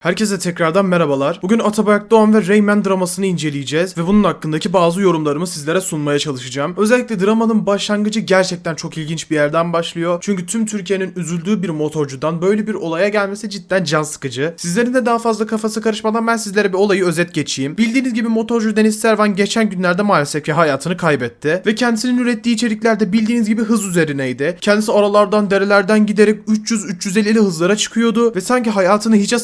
Herkese tekrardan merhabalar. Bugün Ataberk Doğan ve Rayman dramasını inceleyeceğiz ve bunun hakkındaki bazı yorumlarımı sizlere sunmaya çalışacağım. Özellikle dramanın başlangıcı gerçekten çok ilginç bir yerden başlıyor. Çünkü tüm Türkiye'nin üzüldüğü bir motorcudan böyle bir olaya gelmesi cidden can sıkıcı. Sizlerin de daha fazla kafası karışmadan ben sizlere bir olayı özet geçeyim. Bildiğiniz gibi motorcu Deniz Servan geçen günlerde maalesef ki hayatını kaybetti. Ve kendisinin ürettiği içeriklerde bildiğiniz gibi hız üzerineydi. Kendisi aralardan derelerden giderek 300-350'li hızlara çıkıyordu ve sanki hayatını hiçe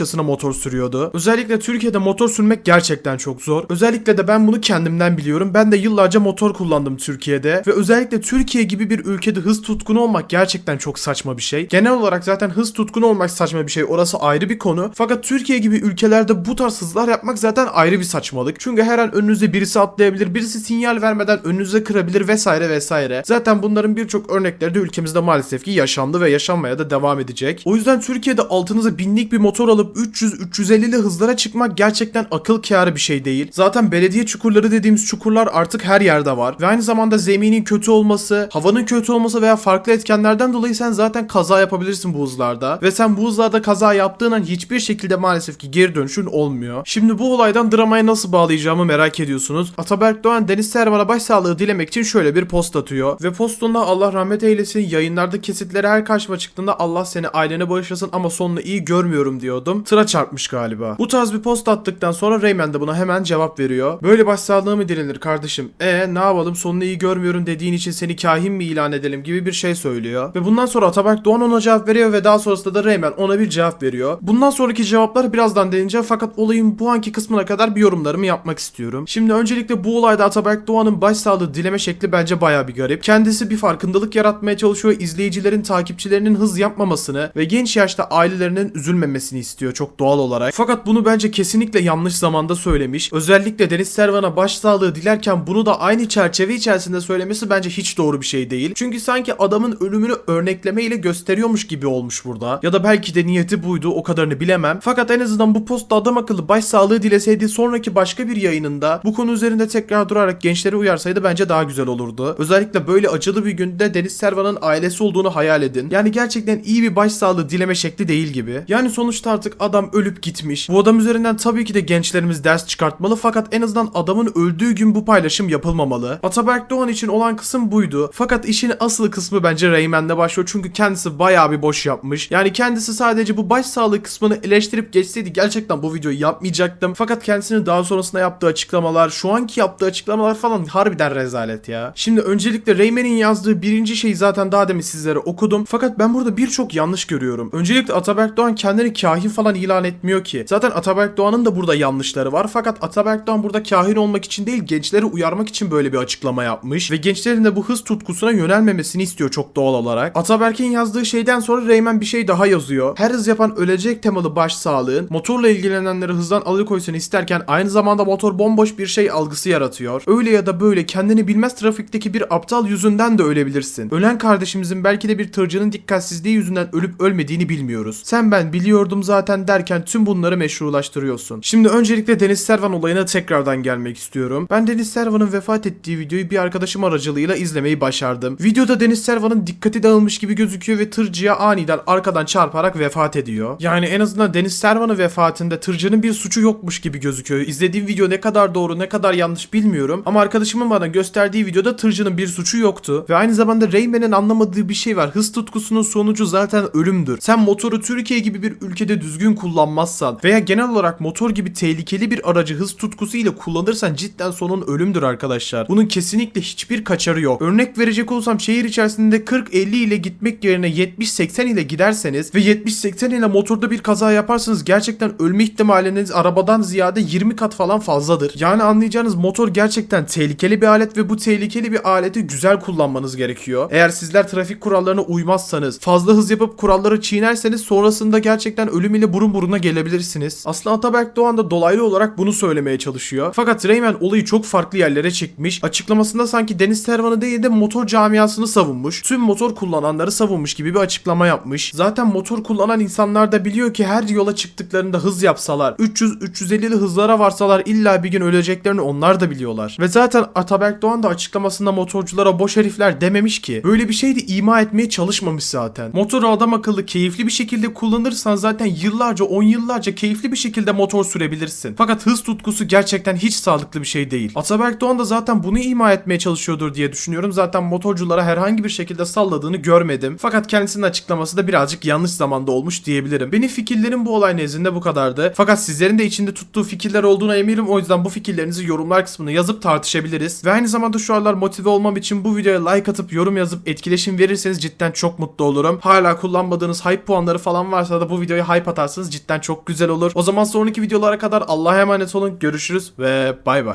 sayarmışçasına motor sürüyordu. Özellikle Türkiye'de motor sürmek gerçekten çok zor. Özellikle de ben bunu kendimden biliyorum. Ben de yıllarca motor kullandım Türkiye'de ve özellikle Türkiye gibi bir ülkede hız tutkunu olmak gerçekten çok saçma bir şey. Genel olarak zaten hız tutkunu olmak saçma bir şey. Orası ayrı bir konu. Fakat Türkiye gibi ülkelerde bu tarz hızlar yapmak zaten ayrı bir saçmalık. Çünkü her an önünüze birisi atlayabilir, birisi sinyal vermeden önünüze kırabilir vesaire vesaire. Zaten bunların birçok örnekleri de ülkemizde maalesef ki yaşandı ve yaşanmaya da devam edecek. O yüzden Türkiye'de altınıza binlik bir motor alıp 300-350'li hızlara çıkmak gerçekten akıl kârı bir şey değil. Zaten belediye çukurları dediğimiz çukurlar artık her yerde var. Ve aynı zamanda zeminin kötü olması, havanın kötü olması veya farklı etkenlerden dolayı sen zaten kaza yapabilirsin bu hızlarda. Ve sen bu hızlarda kaza yaptığın an hiçbir şekilde maalesef ki geri dönüşün olmuyor. Şimdi bu olaydan dramaya nasıl bağlayacağımı merak ediyorsunuz. Ataberk Doğan Deniz Servan'a başsağlığı dilemek için şöyle bir post atıyor. Ve postunda Allah rahmet eylesin yayınlarda kesitleri her karşıma çıktığında Allah seni ailene bağışlasın ama sonunu iyi görmüyorum diyordum. Tıra çarpmış galiba. Bu tarz bir post attıktan sonra Rayman de buna hemen cevap veriyor. Böyle başsağlığı mı dilenir kardeşim? E ne yapalım sonunu iyi görmüyorum dediğin için seni kahin mi ilan edelim gibi bir şey söylüyor. Ve bundan sonra Ataberk Doğan ona cevap veriyor ve daha sonrasında da Rayman ona bir cevap veriyor. Bundan sonraki cevapları birazdan deneyeceğim fakat olayın bu anki kısmına kadar bir yorumlarımı yapmak istiyorum. Şimdi öncelikle bu olayda Ataberk Doğan'ın başsağlığı dileme şekli bence baya bir garip. Kendisi bir farkındalık yaratmaya çalışıyor. izleyicilerin, takipçilerinin hız yapmamasını ve genç yaşta ailelerinin üzülmemesini istiyor çok doğal olarak. Fakat bunu bence kesinlikle yanlış zamanda söylemiş. Özellikle Deniz Servan'a başsağlığı dilerken bunu da aynı çerçeve içerisinde söylemesi bence hiç doğru bir şey değil. Çünkü sanki adamın ölümünü örneklemeyle gösteriyormuş gibi olmuş burada. Ya da belki de niyeti buydu o kadarını bilemem. Fakat en azından bu postta adam akıllı başsağlığı dileseydi sonraki başka bir yayınında bu konu üzerinde tekrar durarak gençleri uyarsaydı bence daha güzel olurdu. Özellikle böyle acılı bir günde Deniz Servan'ın ailesi olduğunu hayal edin. Yani gerçekten iyi bir başsağlığı dileme şekli değil gibi. Yani sonuçta artık adam ölüp gitmiş. Bu adam üzerinden tabii ki de gençlerimiz ders çıkartmalı fakat en azından adamın öldüğü gün bu paylaşım yapılmamalı. Ataberk Doğan için olan kısım buydu. Fakat işin asıl kısmı bence Rayman'de başlıyor çünkü kendisi bayağı bir boş yapmış. Yani kendisi sadece bu başsağlığı kısmını eleştirip geçseydi gerçekten bu videoyu yapmayacaktım. Fakat kendisinin daha sonrasında yaptığı açıklamalar, şu anki yaptığı açıklamalar falan harbiden rezalet ya. Şimdi öncelikle Rayman'in yazdığı birinci şeyi zaten daha demin sizlere okudum. Fakat ben burada birçok yanlış görüyorum. Öncelikle Ataberk Doğan kendini kahin falan ilan etmiyor ki. Zaten Ataberk Doğan'ın da burada yanlışları var. Fakat Ataberk Doğan burada kahin olmak için değil gençleri uyarmak için böyle bir açıklama yapmış. Ve gençlerin de bu hız tutkusuna yönelmemesini istiyor çok doğal olarak. Ataberk'in yazdığı şeyden sonra Rayman bir şey daha yazıyor. Her hız yapan ölecek temalı baş sağlığın motorla ilgilenenleri hızdan alıkoysun isterken aynı zamanda motor bomboş bir şey algısı yaratıyor. Öyle ya da böyle kendini bilmez trafikteki bir aptal yüzünden de ölebilirsin. Ölen kardeşimizin belki de bir tırcının dikkatsizliği yüzünden ölüp ölmediğini bilmiyoruz. Sen ben biliyordum zaten derken tüm bunları meşrulaştırıyorsun. Şimdi öncelikle Deniz Servan olayına tekrardan gelmek istiyorum. Ben Deniz Servan'ın vefat ettiği videoyu bir arkadaşım aracılığıyla izlemeyi başardım. Videoda Deniz Servan'ın dikkati dağılmış gibi gözüküyor ve tırcıya aniden arkadan çarparak vefat ediyor. Yani en azından Deniz Servan'ın vefatında tırcının bir suçu yokmuş gibi gözüküyor. İzlediğim video ne kadar doğru ne kadar yanlış bilmiyorum ama arkadaşımın bana gösterdiği videoda tırcının bir suçu yoktu ve aynı zamanda Rayman'in anlamadığı bir şey var. Hız tutkusunun sonucu zaten ölümdür. Sen motoru Türkiye gibi bir ülkede düzgün kullanmazsan veya genel olarak motor gibi tehlikeli bir aracı hız tutkusu ile kullanırsan cidden sonun ölümdür arkadaşlar. Bunun kesinlikle hiçbir kaçarı yok. Örnek verecek olsam şehir içerisinde 40-50 ile gitmek yerine 70-80 ile giderseniz ve 70-80 ile motorda bir kaza yaparsanız gerçekten ölme ihtimaliniz arabadan ziyade 20 kat falan fazladır. Yani anlayacağınız motor gerçekten tehlikeli bir alet ve bu tehlikeli bir aleti güzel kullanmanız gerekiyor. Eğer sizler trafik kurallarına uymazsanız, fazla hız yapıp kuralları çiğnerseniz sonrasında gerçekten ölüm ile burun buruna gelebilirsiniz. Aslında Ataberk Doğan da dolaylı olarak bunu söylemeye çalışıyor. Fakat Rayman olayı çok farklı yerlere çekmiş. Açıklamasında sanki Deniz Tervan'ı değil de motor camiasını savunmuş. Tüm motor kullananları savunmuş gibi bir açıklama yapmış. Zaten motor kullanan insanlar da biliyor ki her yola çıktıklarında hız yapsalar, 300-350'li hızlara varsalar illa bir gün öleceklerini onlar da biliyorlar. Ve zaten Ataberk Doğan da açıklamasında motorculara boş herifler dememiş ki. Böyle bir şey de ima etmeye çalışmamış zaten. Motoru adam akıllı keyifli bir şekilde kullanırsan zaten yıllar yıllarca, 10 yıllarca keyifli bir şekilde motor sürebilirsin. Fakat hız tutkusu gerçekten hiç sağlıklı bir şey değil. Ataberk Doğan da zaten bunu ima etmeye çalışıyordur diye düşünüyorum. Zaten motorculara herhangi bir şekilde salladığını görmedim. Fakat kendisinin açıklaması da birazcık yanlış zamanda olmuş diyebilirim. Benim fikirlerim bu olay nezdinde bu kadardı. Fakat sizlerin de içinde tuttuğu fikirler olduğuna eminim. O yüzden bu fikirlerinizi yorumlar kısmına yazıp tartışabiliriz. Ve aynı zamanda şu aralar motive olmam için bu videoya like atıp yorum yazıp etkileşim verirseniz cidden çok mutlu olurum. Hala kullanmadığınız hype puanları falan varsa da bu videoya hype atarsanız cidden çok güzel olur. O zaman sonraki videolara kadar Allah'a emanet olun. Görüşürüz ve bay bay.